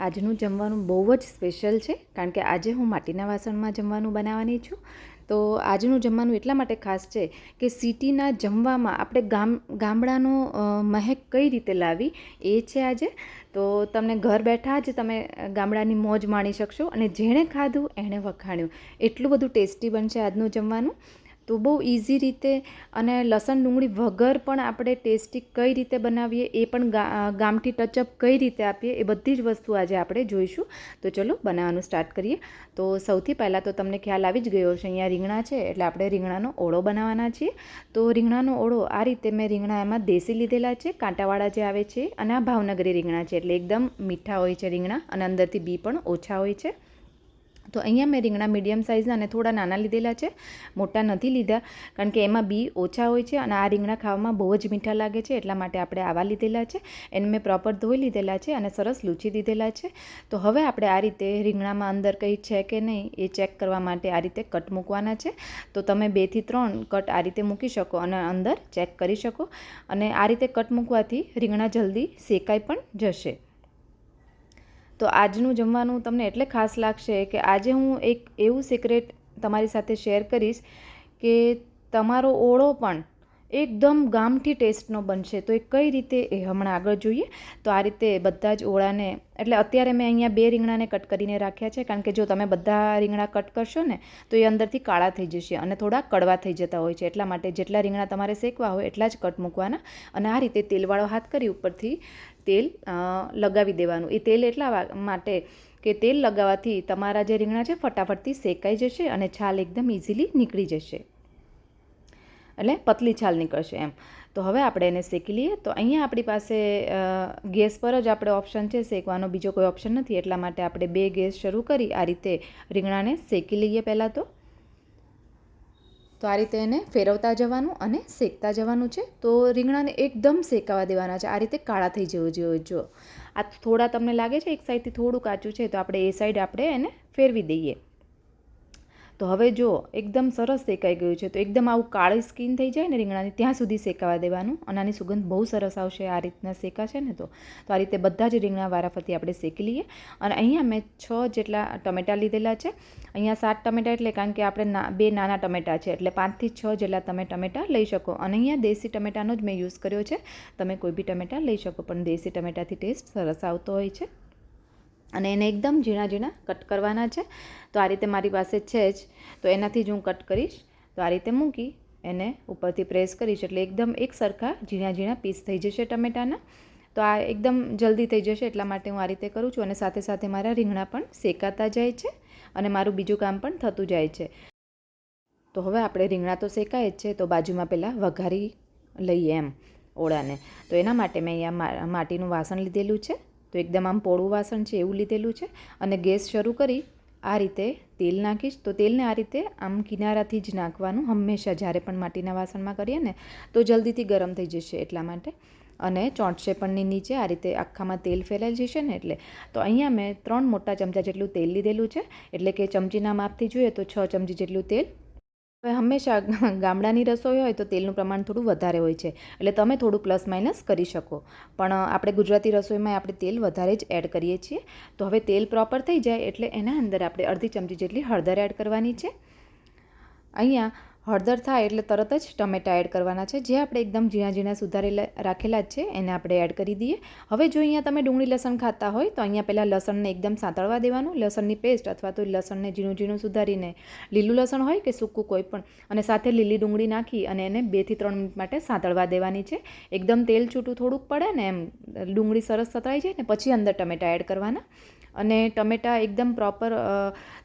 આજનું જમવાનું બહુ જ સ્પેશિયલ છે, કારણ કે આજે હું માટીના વાસણમાં જમવાનું બનાવવાની છું. તો આજનું જમવાનું એટલા માટે ખાસ છે કે સિટીના જમવામાં આપણે ગામ, ગામડાનો મહેક કઈ રીતે લાવી એ છે આજે. તો તમને ઘર બેઠા જ તમે ગામડાની મોજ માણી શકશો અને જેણે ખાધું, એણે વખાણ્યું. એટલું બધું ટેસ્ટી બનશે આજનું જમવાનું. તો બહુ ઇઝી રીતે અને લસણ ડુંગળી વગર પણ આપણે ટેસ્ટી કઈ રીતે બનાવીએ, એ પણ ગામઠી ટચઅપ કઈ રીતે આપીએ, એ બધી જ વસ્તુ આજે આપણે જોઈશું. તો ચલો બનાવવાનું સ્ટાર્ટ કરીએ. તો સૌથી પહેલાં તો તમને ખ્યાલ આવી જ ગયો છે અહીંયા રીંગણા છે, એટલે આપણે રીંગણાનો ઓળો બનાવવાના છીએ. તો રીંગણાનો ઓળો આ રીતે મેં રીંગણા એમાં દેશી લીધેલા છે, કાંટાવાળા જે આવે છે, અને આ ભાવનગરી રીંગણા છે, એટલે એકદમ મીઠા હોય છે રીંગણા, અને અંદરથી બી પણ ઓછા હોય છે. તો અહીંયા મેં રીંગણા મીડિયમ સાઇઝના અને થોડા નાના લીધેલા છે. મોટા નથી લીધા, કારણ કે એમાં બી ઓછા હોય છે અને આ રીંગણા ખાવામાં બહુ જ મીઠા લાગે છે, એટલા માટે આપણે આવા લીધેલા છે. એને મેં પ્રોપર ધોઈ લીધેલા છે અને સરસ લૂછી દીધેલા છે. તો હવે આપણે આ રીતે રીંગણામાં અંદર કંઈ છે કે નહીં એ ચેક કરવા માટે આ રીતે કટ મૂકવાના છે. તો તમે બેથી ત્રણ કટ આ રીતે મૂકી શકો અને અંદર ચેક કરી શકો. અને આ રીતે કટ મૂકવાથી રીંગણા જલ્દી શેકાઈ પણ જશે. તો આજનું જમવાનું તમને એટલે ખાસ લાગશે કે આજે હું એક એવું સિક્રેટ તમારી સાથે શેર કરીશ કે તમારો ઓળો પણ એકદમ ગામઠી ટેસ્ટનો બનશે. તો એ કઈ રીતે એ હમણાં આગળ જોઈએ. તો આ રીતે બધા જ ઓળાને, એટલે અત્યારે મેં અહીંયા બે રીંગણાને કટ કરીને રાખ્યા છે. કારણ કે જો તમે બધા રીંગણા કટ કરશો ને, તો એ અંદરથી કાળા થઈ જશે અને થોડા કડવા થઈ જતા હોય છે. એટલા માટે જેટલા રીંગણા તમારે શેકવા હોય એટલા જ કટ મૂકવાના. અને આ રીતે તેલવાળો હાથ કરી ઉપરથી તેલ લગાવી દેવાનું. એ તેલ એટલા માટે કે તેલ લગાવવાથી તમારા જે રીંગણા છે ફટાફટથી શેકાઈ જશે અને છાલ એકદમ ઇઝીલી નીકળી જશે. એટલે પતલી છાલ નીકળશે એમ. તો હવે આપણે એને શેકી લઈએ. તો અહીંયા આપણી પાસે ગેસ પર જ આપણે ઓપ્શન છે, શેકવાનો. બીજો કોઈ ઓપ્શન નથી. એટલા માટે આપણે બે ગેસ શરૂ કરી આ રીતે રીંગણાને શેકી લઈએ પહેલાં તો. તો આ રીતે એને ફેરવતા જવાનું અને શેકતા જવાનું છે. તો રીંગણાને એકદમ શેકાવા દેવાના છે. આ રીતે કાળા થઈ જવું જોઈએ. જો આ થોડા તમને લાગે છે, એક સાઈડથી થોડું કાચું છે, તો આપણે એ સાઈડ આપણે એને ફેરવી દઈએ. તો હવે જો એકદમ સરસ શેકાઈ ગયું છે, તો એકદમ આવું કાળી સ્કીન થઈ જાય ને રીંગણાની, ત્યાં સુધી શેકાવા દેવાનું. અને આની સુગંધ બહુ સરસ આવશે આ રીતના શેકાશે ને તો. તો આ રીતે બધા જ રીંગણા વારાફરતી આપણે શેકી લઈએ. અને અહીંયા મેં છ જેટલા ટમેટાં લીધેલા છે. અહીંયા સાત ટમેટાં એટલે કારણ કે આપણે બે નાના ટમેટાં છે, એટલે પાંચથી છ જેટલા તમે ટમેટાં લઈ શકો. અને અહીંયા દેશી ટમેટાનો જ મેં યુઝ કર્યો છે. તમે કોઈ બી ટમેટાં લઈ શકો, પણ દેશી ટમેટાથી ટેસ્ટ સરસ આવતો હોય છે. અને એને એકદમ ઝીણા ઝીણા કટ કરવાના છે. તો આ રીતે મારી પાસે છે જ. તો એનાથી જ હું કટ કરીશ. તો આ રીતે મૂકી એને ઉપરથી પ્રેસ કરીશ એટલે એકદમ એક સરખા ઝીણા ઝીણા પીસ થઈ જશે ટમેટાના. તો આ એકદમ જલ્દી થઈ જશે એટલા માટે હું આ રીતે કરું છું અને સાથે સાથે મારા રીંગણા પણ શેકાતા જાય છે અને મારું બીજું કામ પણ થતું જાય છે. તો હવે આપણે રીંગણા તો શેકાય જ છે તો બાજુમાં પહેલાં વઘારી લઈએ એમ ઓળાને. તો એના માટે મેં અહીંયા માટીનું વાસણ લીધેલું છે. તો એકદમ આમ પોળું વાસણ છે એવું લીધેલું છે. અને ગેસ શરૂ કરી આ રીતે તેલ નાખીશ. તો તેલને આ રીતે આમ કિનારાથી જ નાખવાનું હંમેશા જ્યારે પણ માટીના વાસણમાં કરીએ ને, તો જલ્દીથી ગરમ થઈ જશે એટલા માટે. અને ચોંટશે પણ નીચે. આ રીતે આખામાં તેલ ફેલાઈ જશે ને એટલે. તો અહીંયા મેં ત્રણ મોટા ચમચા જેટલું તેલ લીધેલું છે. એટલે કે ચમચીના માપથી જોઈએ તો છ ચમચી જેટલું તેલ હવે હંમેશા ગામડાની રસોઈ હોય તો તેલનું પ્રમાણ થોડું વધારે હોય છે. એટલે તમે થોડું પ્લસ માઇનસ કરી શકો. પણ આપણે ગુજરાતી રસોઈમાં આપણે તેલ વધારે જ એડ કરીએ છીએ. તો હવે તેલ પ્રોપર થઈ જાય એટલે એના અંદર આપણે અડધી ચમચી જેટલી હળદર એડ કરવાની છે. અહીંયા હળદર થાય એટલે તરત જ ટમેટા એડ કરવાના છે. જે આપણે એકદમ ઝીણા ઝીણા સુધારેલા રાખેલા જ છે, એને આપણે એડ કરી દઈએ. હવે જો અહીંયા તમે ડુંગળી લસણ ખાતા હોય, તો અહીંયા પહેલાં લસણને એકદમ સાંતળવા દેવાનું. લસણની પેસ્ટ અથવા તો લસણને ઝીણું ઝીણું સુધારીને લીલું લસણ હોય કે સૂકું કોઈ પણ, અને સાથે લીલી ડુંગળી નાખી અને એને બેથી ત્રણ મિનિટ માટે સાંતળવા દેવાની છે. એકદમ તેલ છૂટું થોડુંક પડે ને એમ ડુંગળી સરસ સતળાઈ જાય ને પછી અંદર ટમેટા એડ કરવાના. અને ટમેટાં એકદમ પ્રોપર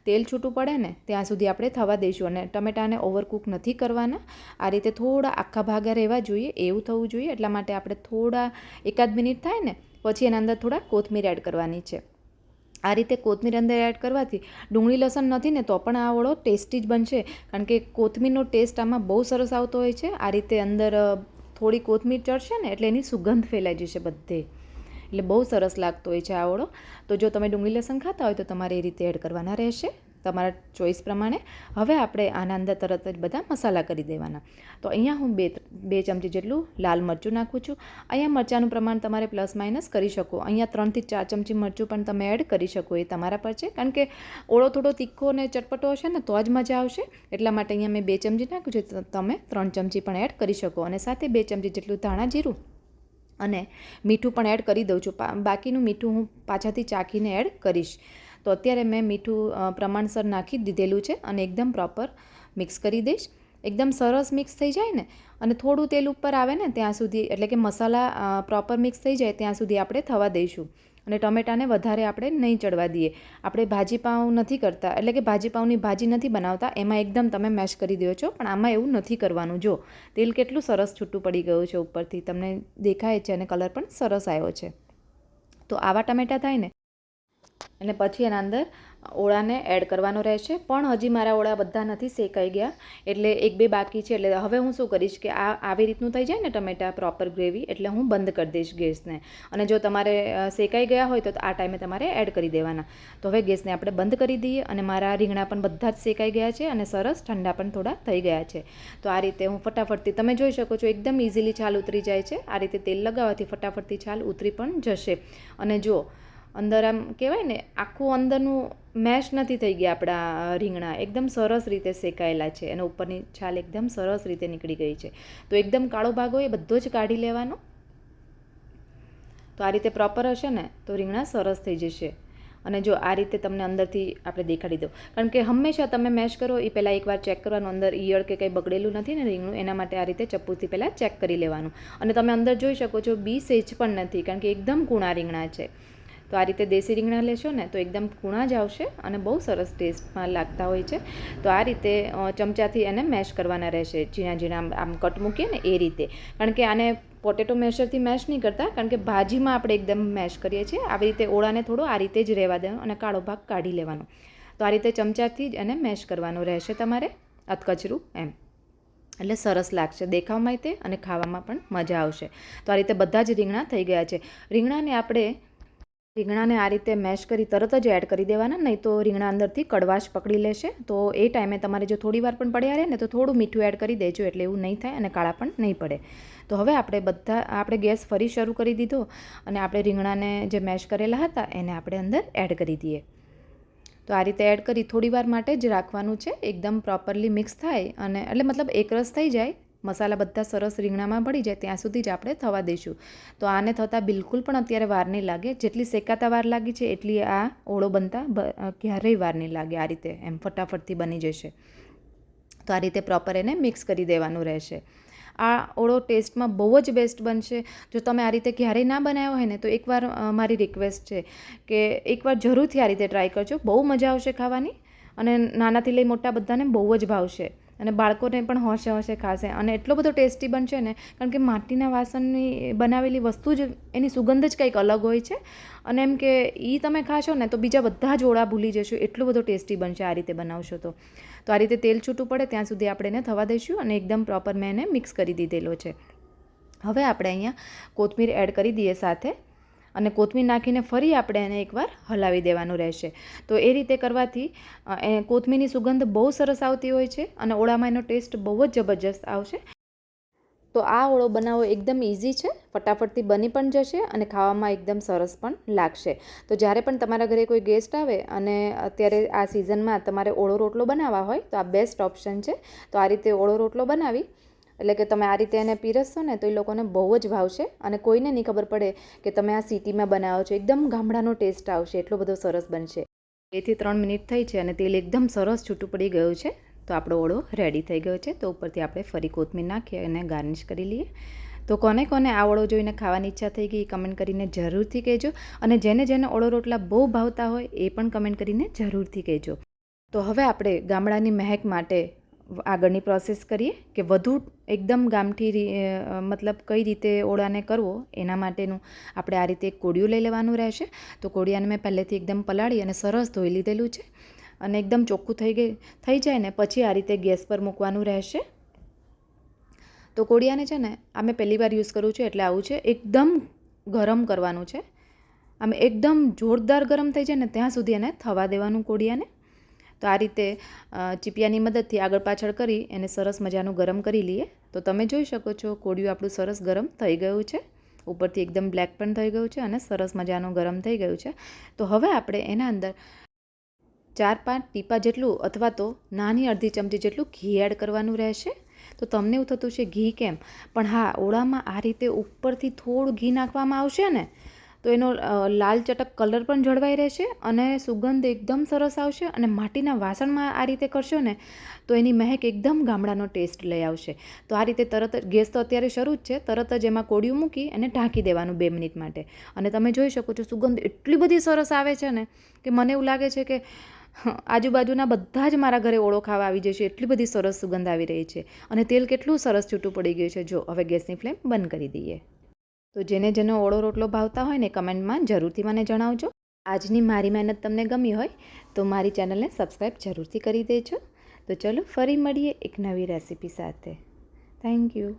તેલ છૂટું પડે ને, ત્યાં સુધી આપણે થવા દઈશું. અને ટમેટાને ઓવરકૂક નથી કરવાના. આ રીતે થોડા આખા ભાગા રહેવા જોઈએ, એવું થવું જોઈએ. એટલા માટે આપણે થોડા એકાદ મિનિટ થાય ને, પછી એના અંદર થોડા કોથમીર એડ કરવાની છે. આ રીતે કોથમીર અંદર એડ કરવાથી ડુંગળી, લસણ નથી ને, તો પણ આ ઓળો ટેસ્ટી જ બનશે. કારણ કે કોથમીરનો ટેસ્ટ આમાં બહુ સરસ આવતો હોય છે. આ રીતે અંદર થોડી કોથમીર ચડશે ને, એટલે એની સુગંધ ફેલાઈ જશે બધે. એટલે બહુ સરસ લાગતો હોય છે આ ઓળો તો જો તમે ડુંગળી લસણ ખાતા હોય તો તમારે એ રીતે એડ કરવાના રહેશે. તમારા ચોઈસ પ્રમાણે. હવે આપણે આના અંદર તરત જ બધા મસાલા કરી દેવાના. તો અહીંયા હું બે બે ચમચી જેટલું લાલ મરચું નાખું છું. અહીંયા મરચાંનું પ્રમાણ તમારે પ્લસ માઇનસ કરી શકો. અહીંયા ત્રણથી ચાર ચમચી મરચું પણ તમે એડ કરી શકો એ તમારા પર છે. કારણ કે ઓળો થોડો તીખો અને ચટપટો હશે ને તો જ મજા આવશે. એટલા માટે અહીંયા મેં બે ચમચી નાખ્યું છે. તમે ત્રણ ચમચી પણ એડ કરી શકો. અને સાથે બે ચમચી જેટલું ધાણા જીરું અને મીઠું પણ એડ કરી દઉં છું. બાકીનું મીઠું હું પાછાથી ચાખીને એડ કરીશ. તો અત્યારે મેં મીઠું પ્રમાણસર નાખી દીધેલું છે અને એકદમ પ્રોપર મિક્સ કરી દઈશ. એકદમ સરસ મિક્સ થઈ જાય ને, અને થોડું તેલ ઉપર આવે ને, ત્યાં સુધી, એટલે કે મસાલા પ્રોપર મિક્સ થઈ જાય, ત્યાં સુધી આપણે થવા દઈશું. અને ટમેટાને વધારે આપણે નહીં ચડવા દઈએ. આપણે ભાજી પાઉં નથી કરતા, એટલે કે ભાજી પાઉંની ભાજી નથી બનાવતા, એમાં એકદમ તમે મેશ કરી દો છો, પણ આમાં એવું નથી કરવાનું. જો, તેલ કેટલું સરસ છૂટું પડી ગયું છે ઉપરથી, તમને દેખાય છે અને કલર પણ સરસ આવ્યો છે. તો આવા ટમેટા થાય ને, અને પછી એના અંદર ઓળાને એડ કરવાનો રહેશે. પણ હજી મારા ઓળા બધા નથી શેકાઈ ગયા. એટલે એક બે બાકી છે. એટલે હવે હું શું કરીશ કે આ, આવી રીતનું થઈ જાય ને ટમેટા પ્રોપર ગ્રેવી એટલે હું બંધ કરી દઈશ ગેસને. અને જો તમારે શેકાઈ ગયા હોય તો આ ટાઈમે તમારે એડ કરી દેવાના. તો હવે ગેસને આપણે બંધ કરી દઈએ અને મારા રીંગણા પણ બધા જ શેકાઈ ગયા છે અને સરસ ઠંડા પણ થોડા થઈ ગયા છે. તો આ રીતે હું ફટાફટથી, તમે જોઈ શકો છો એકદમ ઇઝીલી છાલ ઉતરી જાય છે. આ રીતે તેલ લગાવવાથી ફટાફટથી છાલ ઉતરી પણ જશે. અને જો અંદર આમ કહેવાય ને, આખું અંદરનું મેશ નથી થઈ ગયા આપણા રીંગણા. એકદમ સરસ રીતે શેકાયેલા છે અને ઉપરની છાલ એકદમ સરસ રીતે નીકળી ગઈ છે. તો એકદમ કાળો ભાગ હોય એ બધો જ કાઢી લેવાનો. તો આ રીતે પ્રોપર હશે ને, તો રીંગણા સરસ થઈ જશે. અને જો આ રીતે તમને અંદરથી આપણે દેખાડી દો કારણ કે હંમેશા તમે મેશ કરો એ પહેલાં એકવાર ચેક કરવાનું. અંદર ઈયળ કે કંઈ બગડેલું નથી ને રીંગણું, એના માટે આ રીતે ચપ્પુથી પહેલાં ચેક કરી લેવાનું. અને તમે અંદર જોઈ શકો છો બી સેજ પણ નથી, કારણ કે એકદમ કૂણા રીંગણા છે. તો આ રીતે દેશી રીંગણા લેશો ને તો એકદમ કૂણા જ આવશે અને બહુ સરસ ટેસ્ટમાં લાગતા હોય છે. તો આ રીતે ચમચાથી એને મેશ કરવાના રહેશે, ઝીણા ઝીણા આમ કટ મૂકીએ ને એ રીતે. કારણ કે આને પોટેટો મેશરથી મેશ નહીં કરતા, કારણ કે ભાજીમાં આપણે એકદમ મેશ કરીએ છીએ. આવી રીતે ઓળાને થોડો આ રીતે જ રહેવા દેવાનો અને કાળો ભાગ કાઢી લેવાનો. તો આ રીતે ચમચાથી જ એને મેશ કરવાનું રહેશે તમારે અતકચરું એમ. એટલે સરસ લાગશે, દેખાવમાં તે અને ખાવામાં પણ મજા આવશે. તો આ રીતે બધા જ રીંગણા થઈ ગયા છે. રીંગણાને આપણે રીંગણાને આ રીતે મેશ કરી તરત જ એડ કરી દેવાના, નહીં તો રીંગણા અંદરથી કડવાશ પકડી લેશે. તો એ ટાઈમે તમારે જો થોડી વાર પણ પડ્યા રહે ને તો થોડું મીઠું એડ કરી દેજો એટલે એવું નહીં થાય અને કાળા પણ નહીં પડે. તો હવે આપણે બધા, આપણે ગેસ ફરી શરૂ કરી દીધો અને આપણે રીંગણાને જે મેશ કરેલા હતા એને આપણે અંદર એડ કરી દઈએ. તો આ રીતે એડ કરી થોડી વાર માટે જ રાખવાનું છે. એકદમ પ્રોપરલી મિક્સ થાય અને એટલે મતલબ એકરસ થઈ જાય. મસાલા બધા સરસ રીંગણામાં ભળી જાય ત્યાં સુધી જ આપણે થવા દઈશું. તો આને થતાં બિલકુલ પણ અત્યારે વાર નહીં લાગે. જેટલી શેકાતા વાર લાગી છે, એટલી આ ઓળો બનતા ક્યારેય વાર નહીં લાગે આ રીતે એમ ફટાફટથી બની જશે. તો આ રીતે પ્રોપર એને મિક્સ કરી દેવાનું રહેશે. આ ઓળો ટેસ્ટમાં બહુ જ બેસ્ટ બનશે. જો તમે આ રીતે ક્યારેય ના બનાવ્યો હોય ને, તો એકવાર મારી રિક્વેસ્ટ છે કે એકવાર જરૂરથી આ રીતે ટ્રાય કરજો. બહુ મજા આવશે ખાવાની અને નાનાથી લઈ મોટા બધાને બહુ જ ભાવશે. અને બાળકોને પણ હોશે હોશે ખાશે. અને એટલો બધો ટેસ્ટી બનશે ને, કારણ કે માટીના વાસણની બનાવેલી વસ્તુ જ એની સુગંધ જ કંઈક અલગ હોય છે. અને એમ કે એ તમે ખાશો ને તો બીજા બધા જ ઓળા ભૂલી જશો. એટલો બધો ટેસ્ટી બનશે આ રીતે બનાવશો તો. તો આ રીતે તેલ છૂટું પડે, ત્યાં સુધી આપણે એને થવા દઈશું અને એકદમ પ્રોપર મેં એને મિક્સ કરી દીધેલો છે. હવે આપણે અહીંયા કોથમીર એડ કરી દઈએ સાથે. અને કોથમીર નાખીને ફરી આપણે એને એકવાર હલાવી દેવાનું રહેશે. તો એ રીતે કરવાથી એ કોથમીરની સુગંધ બહુ સરસ આવતી હોય છે અને ઓળામાં એનો ટેસ્ટ બહુ જ જબરજસ્ત આવશે. તો આ ઓળો બનાવવો એકદમ ઇઝી છે, ફટાફટથી બની પણ જશે અને ખાવામાં એકદમ સરસ પણ લાગશે. તો જ્યારે પણ તમારા ઘરે કોઈ ગેસ્ટ આવે અને અત્યારે આ સિઝનમાં તમારે ઓળો રોટલો બનાવવા હોય, તો આ બેસ્ટ ઓપ્શન છે. તો આ રીતે ઓળો રોટલો બનાવી એટલે કે તમે આ રીતે એને પીરસશો ને તો એ લોકોને બહુ જ ભાવશે અને કોઈને નહીં ખબર પડે કે તમે આ સિટીમાં બનાવો છો. એકદમ ગામડાનો ટેસ્ટ આવશે, એટલો બધો સરસ બનશે. બેથી ત્રણ મિનિટ થઈ છે અને તેલ એકદમ સરસ છૂટું પડી ગયું છે. તો આપણો ઓળો રેડી થઈ ગયો છે. તો ઉપરથી આપણે ફરી કોથમીર નાખીએ અને ગાર્નિશ કરી લઈએ. તો કોને કોને આ ઓળો જોઈને ખાવાની ઈચ્છા થઈ ગઈ કમેન્ટ કરીને જરૂરથી કહેજો. અને જેને જેને ઓળો રોટલા બહુ ભાવતા હોય, એ પણ કમેન્ટ કરીને જરૂરથી કહેજો. તો હવે આપણે ગામડાની મહેક માટે આગળની પ્રોસેસ કરીએ કે વધુ એકદમ ગામઠી મતલબ કઈ રીતે ઓળાને કરવો એના માટેનું આપણે આ રીતે એક કોડિયું લઈ લેવાનું રહેશે. તો કોડિયાને મેં પહેલેથી એકદમ પલાળી અને સરસ ધોઈ લીધેલું છે અને એકદમ ચોખ્ખું થઈ ગઈ, થઈ જાય ને પછી આ રીતે ગેસ પર મૂકવાનું રહેશે. તો કોડિયાને છે ને, આ મેં પહેલી વાર યુઝ કરું છું એટલે આવું છે. એકદમ ગરમ કરવાનું છે. આમ એકદમ જોરદાર ગરમ થઈ જાય ને ત્યાં સુધી એને થવા દેવાનું કોડિયાને. તો આ રીતે ચીપિયાની મદદથી આગળ પાછળ કરી એને સરસ મજાનું ગરમ કરી લઈએ. તો તમે જોઈ શકો છો, કોળિયું આપણું સરસ ગરમ થઈ ગયું છે. ઉપરથી એકદમ બ્લેક પણ થઈ ગયું છે અને સરસ મજાનું ગરમ થઈ ગયું છે. તો હવે આપણે એના અંદર ચાર પાંચ ટીપા જેટલું અથવા તો નાની અડધી ચમચી જેટલું ઘી એડ કરવાનું રહેશે. તો તમને એવું થતું છે ઘી કેમ? પણ હા, ઓળામાં આ રીતે ઉપરથી થોડું ઘી નાખવામાં આવશે ને તો એનો લાલ ચટક કલર પણ જળવાઈ રહેશે અને સુગંધ એકદમ સરસ આવશે અને માટીના વાસણમાં આ રીતે કરશો ને, તો એની મહેક એકદમ ગામડાનો ટેસ્ટ લઈ આવશે. તો આ રીતે તરત જ, ગેસ તો અત્યારે શરૂ જ છે, તરત જ એમાં કોડિયું મૂકી અને ઢાંકી દેવાનું બે મિનિટ માટે. અને તમે જોઈ શકો છો સુગંધ એટલી બધી સરસ આવે છે ને, કે મને એવું લાગે છે કે આજુબાજુના બધા જ મારા ઘરે ઓળો ખાવા આવી જશે, એટલી બધી સરસ સુગંધ આવી રહી છે. અને તેલ કેટલું સરસ છૂટું પડી ગયું છે. જો, હવે ગેસની ફ્લેમ બંધ કરી દઈએ. તો જેને જેનો ઓળો રોટલો ભાવતા હોય ને કમેન્ટમાં જરૂરથી મને જણાવજો. આજની મારી મહેનત તમને ગમી હોય તો મારી ચેનલને સબસ્ક્રાઈબ જરૂરથી કરી દેજો. તો ચલો ફરી મળીએ એક નવી રેસીપી સાથે. Thank you.